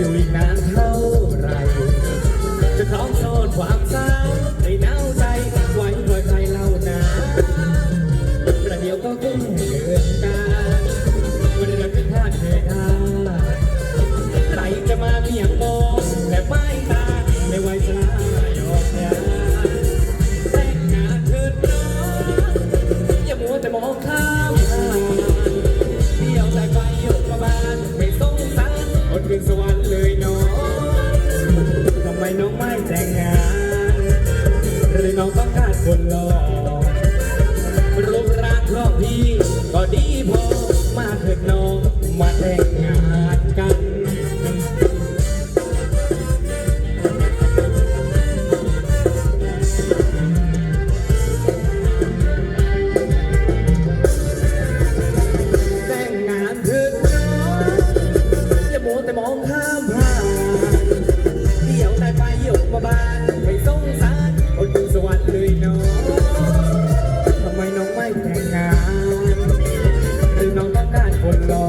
อยู่อีกนานเท่าไร จะท้องโซนความเศร้าในหนาวใจไว้ปล่อยใครเล่านะประเดี๋ยวก็คงเดือนตา น้องไม่แต่งงานหรือน้องต้องการคนหล่อ for love.